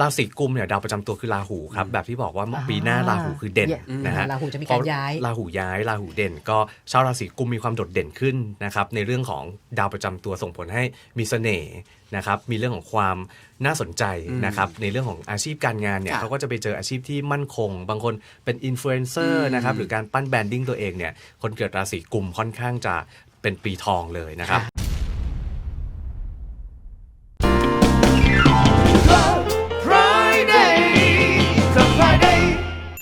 ราศีกุมเนี่ยดาวประจำตัวคือราหูครับแบบที่บอกว่าอ่าปีหน้าราหูคือเด่นเนี่ยนะฮะราหูจะมีการเพย้ายราหูย้ายราหูเด่น ก็ชาวราศีกุมมีความโดดเด่นขึ้นนะครับในเรื่องของดาวประจำตัวส่งผลให้มีเสน่ห์นะครับมีเรื่องของความน่าสนใจนะครับในเรื่องของอาชีพการงานเนี่ยค่ะเขาก็จะไปเจออาชีพที่มั่นคง บางคนเป็นอินฟลูเอนเซอร์นะครับหรือการปั้นแบรนดิ้งตัวเองเนี่ยคนเกิดราศีกุมค่อนข้างจะเป็นปีทองเลยนะครับ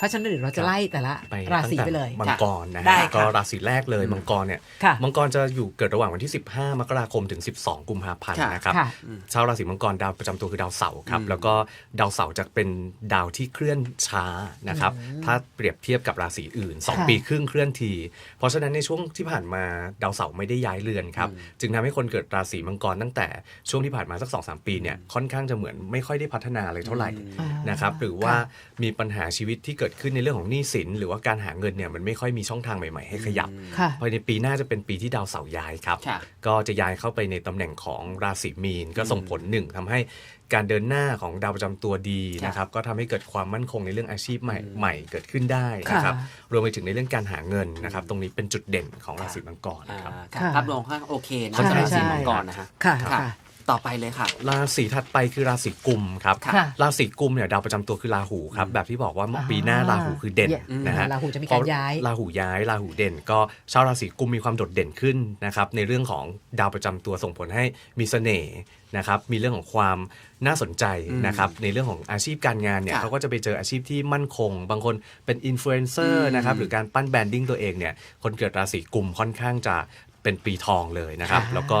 ราะฉะนั้นเดี๋ยวเราจะไล่แต่ละไปราศีตั้งไปแต่เลยมังกรนะได้ฮะค่ะก็ราศีแรกเลยมังกรเนี่ยค่ะมังกรจะอยู่เกิดระหว่างวันที่ 15 มกราคมถึง 12 กุมภาพันธ์ค่ะนะครับค่ะชาวราศีมังกรดาวประจำตัวคือดาวเสาร์ครับอืมแล้วก็ดาวเสาร์จะเป็นดาวที่เคลื่อนช้านะครับถ้าเปรียบเทียบกับราศีอื่น2ค่ะปีครึ่งเคลื่อนที เพราะฉะนั้นในช่วงที่ผ่านมาดาวเสาร์ไม่ได้ย้ายเรือนครับจึงทำให้คนเกิดราศีมังกรตั้งแต่ช่วงที่ผ่านมาสัก2-3ปีเนี่ยค่อนข้างจะเหมือนไม่ค่อยได้พัฒนาเลยเท่าไหร่อ่านะครับหรือว่าค่ะมีปัญหาชีวิตที่เกิดขึ้นในเรื่องของหนี้สิน หรือว่าการหาเงินเนี่ยมันไม่ค่อยมีช่องทางใหม่ๆให้ขยับค่ะ ภายในปีหน้าจะเป็นปีที่ดาวเสาร์ย้ายครับ ค่ะก็จะย้ายเข้าไปในตำแหน่งของราศีมีน ก็ส่งผลหนึ่งทำให้การเดินหน้าของดาวประจำตัวดีนะครับก็ทำให้เกิดความมั่นคงในเรื่องอาชีพใหม่ใหม่เกิดขึ้นได้นะครับค่ะ รวมไปถึงในเรื่องการหาเงินนะครับตรงนี้เป็นจุดเด่นของราศีมังกรอ่าครับ ค่ะค่ะภาพรวมค่อนข้างโอเคนะใช่สำหรับราศีใช่มังกรนะฮะ ค่ะ ค่ะ ค่ะ ต่อไปเลยค่ะ ราศีถัดไปคือราศีกุมครับ ค่ะ ราศีกุมเนี่ยดาวประจำตัวคือราหูครับ แบบที่บอกว่าอ่าปีหน้าราหูคือเด่นเนี่ยนะฮะราหูจะมีการย้าย ราหูย้ายราหูเด่น ก็ชาวราศีกุมมีความโดดเด่นขึ้นนะครับในเรื่องของดาวประจำตัวส่งผลให้มีเสน่ห์นะครับมีเรื่องของความน่าสนใจนะครับในเรื่องของอาชีพการงานเนี่ยค่ะ เขาก็จะไปเจออาชีพที่มั่นคง บางคนเป็นอินฟลูเอนเซอร์นะครับหรือการปั้นแบรนดิ้งตัวเองเนี่ยคนเกิดราศีกุมค่อนข้างจะเป็นปีทองเลยนะครับค่ะแล้วก็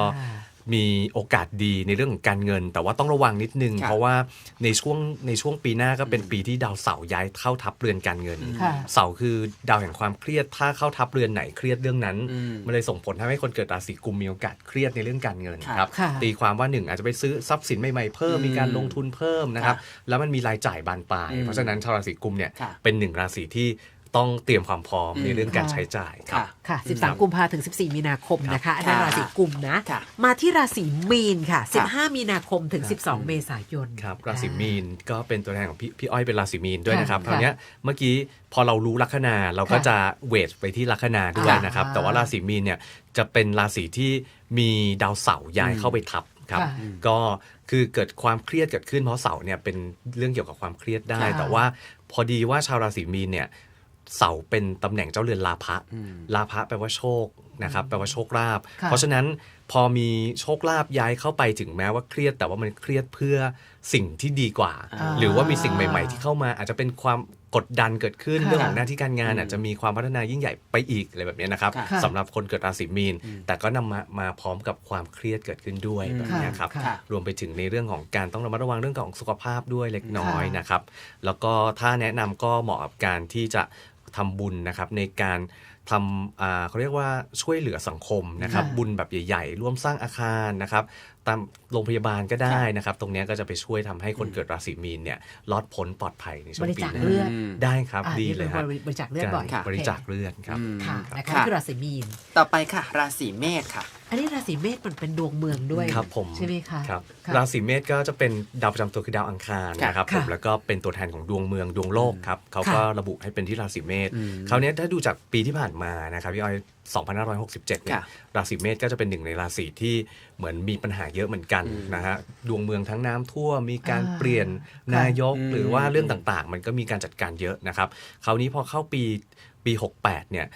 มีโอกาสดีในเรื่องของการเงิน แต่ว่าต้องระวังนิดนึงค่ะเพราะว่าในช่วงในช่วงปีหน้าก็เป็นปีที่ดาวเสาร์ย้ายเข้าทับเรือนการเงินค่ะเสาร์คือดาวแห่งความเครียดถ้าเข้าทับเรือนไหนเครียดเรื่องนั้นอืมมันเลยส่งผลทำให้คนเกิดราศีกุมมีโอกาสเครียดในเรื่องการเงินค่ะครับค่ะตีความว่าหนึ่งอาจจะไปซื้อทรัพย์สินใหม่ๆเพิ่มอืมมีการลงทุนเพิ่มนะครับค่ะแล้วมันมีรายจ่ายบานปลายอืมเพราะฉะนั้นชาวราศีกุมเนี่ยค่ะเป็นหนึ่งราศีที่ ต้องเตรียมความพร้อมอืมในเรื่องการค่ะใช้จ่ายครับค่ะค่ะครับ13 กุมภาถึง 14 มีนาคมนะคะอันนั้นค่ะราศีกุมนะค่ะมาที่ราศีมีนค่ะค่ะ 15 มีนาคมถึง 12 เมษายนครับราศีมีนก็เป็นตัวแทนของพี่พี่อ้อยเป็นราศีมีนด้วยนะครับค่ะคราวเนี้ยเมื่อกี้พอเรารู้ลัคนาเราก็ค่ะจะเวทไปที่ลัคนาด้วยค่ะนะครับ แต่ว่าราศีมีนเนี่ยจะเป็นราศีที่มีดาวเสาร์ย้ายเข้าไปทับครับค่ะก็คือเกิดความเครียดเกิดขึ้นเพราะเสาร์เนี่ยเป็นเรื่องเกี่ยวกับความเครียดได้ค่ะแต่ว่าพอดีว่าชาวราศีมีนเนี่ย เสาร์เป็นตำแหน่งเจ้าเรือนลาภะอืมลาภะแปลว่าโชคนะครับแปลว่าโชคลาภค่ะ เพราะฉะนั้นพอมีโชคลาภย้ายเข้าไปถึงแม้ว่าเครียด แต่ว่ามันเครียดเพื่อสิ่งที่ดีกว่า อ่าหรือว่ามีสิ่งใหม่ ๆ ที่เข้ามา อาจจะเป็นความกดดันเกิดขึ้นค่ะเรื่องของหน้าที่การงานอืมอาจจะมีความพัฒนายิ่งใหญ่ไปอีกอะไรแบบนี้นะครับค่ะสำหรับคนเกิดราศีมีนอืมแต่ก็นำมามาพร้อมกับความเครียดเกิดขึ้นด้วยอืมแบบนี้ครับค่ะค่ะ รวมไปถึงในเรื่องของการต้องระมัดระวังเรื่องของสุขภาพด้วยเล็กน้อยค่ะ นะครับ แล้วก็ถ้าแนะนำก็เหมาะกับการที่จะ ทำบุญนะครับในการทำอ่าเขาเรียกว่าช่วยเหลือสังคมนะครับค่ะบุญแบบใหญ่ ๆ ร่วมสร้างอาคารนะครับ ตามโรงพยาบาลก็ได้นะครับ ตรงเนี้ยก็จะไปช่วยทำให้คนเกิดราศีมีนเนี่ยรอดพ้นปลอดภัยในช่วบงริปีจาคหน้าเลือดมได้ครับอ่าดีนี่เลเป็นยครับบริจาคเลือดบ่อยการบริจาคเลือดครับอืมค่ะนะคะค่ะคือราศีมีน ต่อไปค่ะ ราศีเมษค่ะอันนี้ราศีเมษมันเป็นดวงเมืองด้วยครับผมใช่ไหมคะครับค่ะราศีเมษก็จะเป็นดาวประจำตัวคือดาวอังคารค่ะนะครับผมค่ะแล้วก็เป็นตัวแทนของดวงเมืองดวงโลกครับเขาก็ระบุให้เป็นที่ราศีเมษอืมคราวนี้ถ้าดูจากปีที่ผ่านมานะครับพี่อ้อย 2567เนี่ยค่ะราศีเมษก็จะเป็นหนึ่งในราศีที่เหมือนมีปัญหาเยอะเหมือนกันอืมนะฮะดวงเมืองทั้งน้ำท่วมมีการอ่าเปลี่ยนค่ะนายกอืมหรือว่าเรื่องต่างๆ มันก็มีการจัดการเยอะนะครับ คราวนี้พอเข้าปีปี 68เนี่ย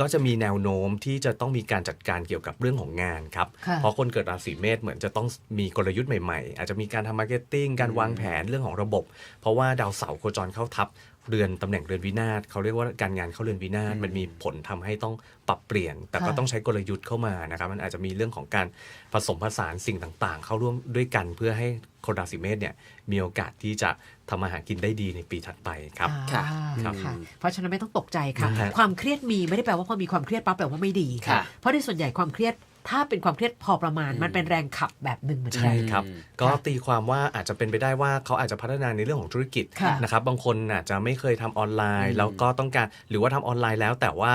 ก็จะมีแนวโน้มที่จะต้องมีการจัดการเกี่ยวกับเรื่องของงานครับค่ะเพราะคนเกิดราศีเมษเหมือนจะต้องมีกลยุทธ์ใหม่ๆ อาจจะมีการทำมาร์เก็ตติ้งการวางแผนเรื่องของระบบ เพราะว่าดาวเสาร์โคจรเข้าทับ เรือนตำแหน่งเรือนวินาศเขาเรียกว่าการงานเข้าเรือนวินาศอืมมันมีผลทำให้ต้องปรับเปลี่ยน แต่ก็ค่ะต้องใช้กลยุทธ์เข้ามานะครับ มันอาจจะมีเรื่องของการผสมผสานสิ่งต่างๆ เข้าร่วมด้วยกันเพื่อให้คนราศีเมษเนี่ยมีโอกาสที่จะทำมาหากินได้ดีในปีถัดไปครับค่ะอ่าครับค่ะ เพราะฉะนั้นไม่ต้องตกใจค่ะนะฮะความเครียดมีไม่ได้แปลว่าพอมีความเครียดปั๊บแปลว่าไม่ดีค่ะเพราะในส่วนใหญ่ความเครียด ถ้าเป็นความเครียดพอประมาณอืมมันเป็นแรงขับแบบหนึ่งเหมือนกัใช่นครับอืมก็ตีความว่าอาจจะเป็นไปได้ว่าเขาอาจจะพัฒนาในเรื่องของธุรกิจค่ะนะครับบางคนอาจจะไม่เคยทำออนไลน์อืมแล้วก็ต้องการหรือว่าทำออนไลน์แล้ว แต่ว่า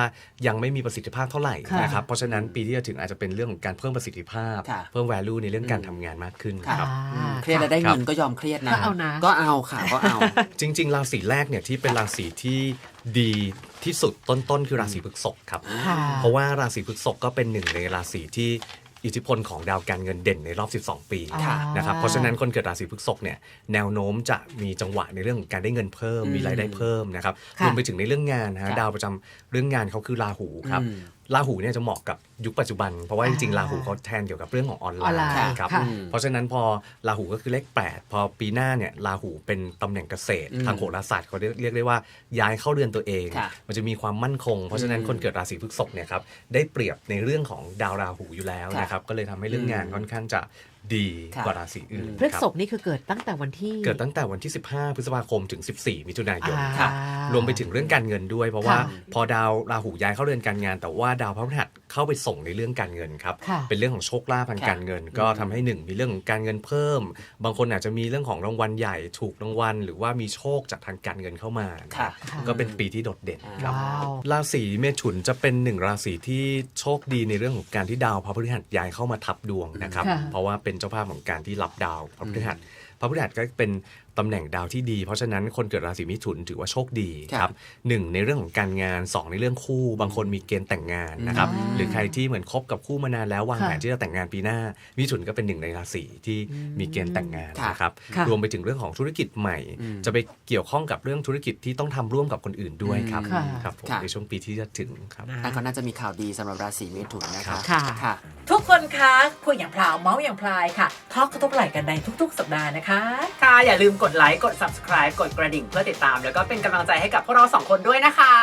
ยังไม่มีประสิทธิภาพเท่าไหร่ค่ะนะครับเพราะฉะนั้นปีที่จะถึงอาจจะเป็นเรื่องของการเพิ่มประสิทธิภาพค่ะเพิ่ม value ในเรื่องการอืมทำงานมากขึ้นค่ะครับอืมเครียดแล้วได้ครับเงินก็ยอมเครียดนะก็เอานะก็เอาค่ะก็เอาจริง ๆ ราศีแรกเนี่ยที่เป็นราศีที่ดี ที่สุดต้นๆคือราศีพฤษภครับค่ะเพราะว่าราศีพฤษภก็เป็นหนึ่งในราศีที่อิทธิพลของดาวการเงินเด่นในรอบ 12 ปีค่ะนะครับ เพราะฉะนั้นคนเกิดราศีพฤษภเนี่ยแนวโน้มจะมีจังหวะในเรื่องของการได้เงินเพิ่มอืมมีรายได้เพิ่มนะครับค่ะรวมไปถึงในเรื่องงานนะฮะค่ะดาวประจำเรื่องงานเขาคือราหูครับอืม ราหูเนี่ยจะเหมาะกับยุคปัจจุบัน เพราะว่าจริงๆอ่าราหูเขาแทนเกี่ยวกับเรื่องของออนไลออนไลน์น์ครับค่ะ เพราะฉะนั้นพอราหูก็คือเลข 8 พอปีหน้าเนี่ยราหูเป็นตำแหน่งเกษตร อืมทางโหราศาสตร์เขาเรียกเรียกได้ว่าย้ายเข้าเรือนตัวเอง ค่ะมันจะมีความมั่นคง เพราะฉะนั้นอืมคนเกิดราศีพฤษภเนี่ยครับได้เปรียบในเรื่องของดาวราหูอยู่แล้วค่ะนะครับก็เลยทำให้เรื่องงานอืม ค่อนข้างจะดีค่ะกว่าราศีอื่นพฤครับษภนี่คือเกิดตั้งแต่วันที่ เกิดตั้งแต่วันที่ 15 พฤษภาคมถึง 14 มิถุนายนอ่าครับรวมไปถึงเรื่องการเงินด้วย เพราะว่าค่ะพอดาวราหูย้ายเข้าเรือนการงาน แต่ว่าดาวพระพฤหัส เข้าไปส่งในเรื่องการเงินครับค่ะเป็นเรื่องของโชคลาภทางค่ะการเงิน ก็ทำให้หนึ่งมีเรื่องของการเงินเพิ่ม บางคนอาจจะมีเรื่องของรางวัลใหญ่ถูกรางวัล หรือว่ามีโชคจากทางการเงินเข้ามานะค่ะก็เป็นปีที่โดดเด่นครับว้าวราศีเมถุนจะเป็นหนึ่งราศีที่โชคดีในเรื่องของการที่ดาวพระพฤหัสย้ายเข้ามาทับดวงนะครับค่ะเพราะว่าเป็นเจ้าภาพของการที่รับดาวพระพฤหัสพระพฤหัสก็เป็นตำแหน่งดาวที่ดี เพราะฉะนั้นคนเกิดราศีมิถุนถือว่าโชคดีค่ะครับหนึ่งในเรื่องของการงานสองในเรื่องคู่บางคนมีเกณฑ์แต่งงานนะครับอืมหรือใครที่เหมือนคบกับคู่มานานแล้ววางค่ะแผนที่จะแต่งงานปีหน้า มิถุนก็เป็นหนึ่งในราศีที่มีเกณฑ์แต่งงานค่ะนะครับค่ะรวมไปถึงเรื่องของธุรกิจใหม่อืมจะไปเกี่ยวข้องกับเรื่องธุรกิจที่ต้องทำร่วมกับคนอื่นด้วยครับค่ะครับผมค่ะในช่วงปีที่จะถึงครับนั่นก็น่าจะมีข่าวดีสำหรับราศีเมถุนนะคะค่ะค่ะ ทุกคนคะคุยอย่างพลาวเมาส์อย่างพลายค่ะทอกกระทบไหล่กันในทุก ๆ สัปดาห์นะคะค่ะอย่าลืมกดไลค์กด subscribe กดกระดิ่งเพื่อติดตาม แล้วก็เป็นกำลังใจให้กับพวกเราสองคนด้วยนะคะ